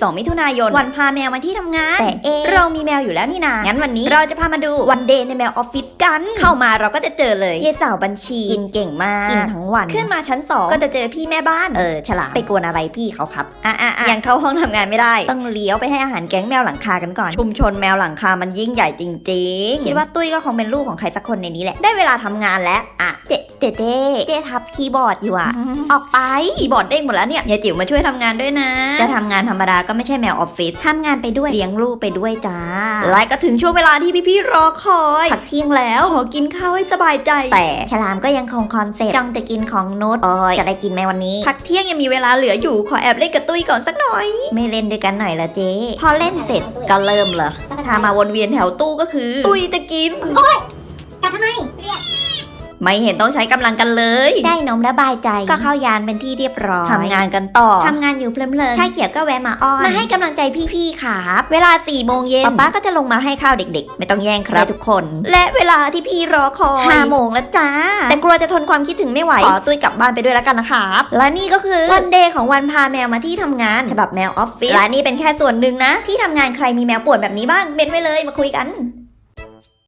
12 มิถุนายน วันพาแมวมาที่ทำงาน แต่เอะเรามีแมวอยู่แล้วนี่นางั้นวันนี้เราจะพามาดูวันเดย์ในแมวออฟฟิศกัน เข้ามาเราก็จะเจอเลยเย่สาวบัญชี กินเก่งมากกินทั้งวัน ขึ้นมาชั้น 2 ก็จะเจอพี่แม่บ้านเออฉลาดไปกวนอะไรพี่เขาครับอะอะอะยังเข้าห้องทำงานไม่ได้ ต้องเลี้ยวไปให้อาหารแก๊งแมวหลังคากันก่อนชุมชนแมวหลังคามันยิ่งใหญ่จริงๆคิดว่าตุ้ยก็คงเป็นลูกของใครสักคนในนี้แหละได้เวลาทำงานแล้วอะเจ เจเจเจทับคีย์บอร์ดอยู่อะออกไปคีย์บอร์ดเด้งหมดแล้วเนี่ยยายจิ๋วมาช่วยทำงานด้วยนะ จะทำงานธรรมดาก็ไม่ใช่แมวออฟฟิศทำงานไปด้วยเลี้ยงลูกไปด้วยจ้าและก็ถึงช่วงเวลาที่พี่ๆรอคอยพักเที่ยงแล้วขอกินข้าวให้สบายใจ แต่ฉลามก็ยังคงคอนเซ็ปต์จ้องจะกินของนุชโอ้ยจะได้กินไหมวันนี้พักเที่ยงยังมีเวลาเหลืออยู่ขอแอบเล่นกับตุ้ยก่อนสักหน่อย ไม่เล่นด้วยกันหน่อยละเจ๊พอเล่นเสร็จก็เริ่มเหรอถ้ามาวนเวียนแถวตู้ก็คือ ตุ้ยจะกินกลับทำไม ไม่เห็นต้องใช้กำลังกันเลย ได้นมระบายใจ ก็เข้ายานเป็นที่เรียบร้อยทำงานกันต่อ ทำงานอยู่เพลินๆชาเขียวก็แวะมาอ้อน มาให้กำลังใจพี่ๆครับเวลา4ี่โมงเย็นป๊าป๊าก็จะลงมาให้ข้าวเด็กๆ ไม่ต้องแย่งครับทุกคน และเวลาที่พี่รอคอยห้าโมงแล้วจ้า แต่กลัวจะทนความคิดถึงไม่ไหว ขอตุ้ยกลับบ้านไปด้วยแล้วกันนะครับ และนี่ก็คือวันเดย์ของวันพาแมวมาที่ทำงาน ฉบับแมวออฟฟิศและนี่เป็นแค่ส่วนหนึ่งนะ ที่ทำงานใครมีแมวป่วยแบบนี้บ้างเม้นไว้เลยมาคุยกัน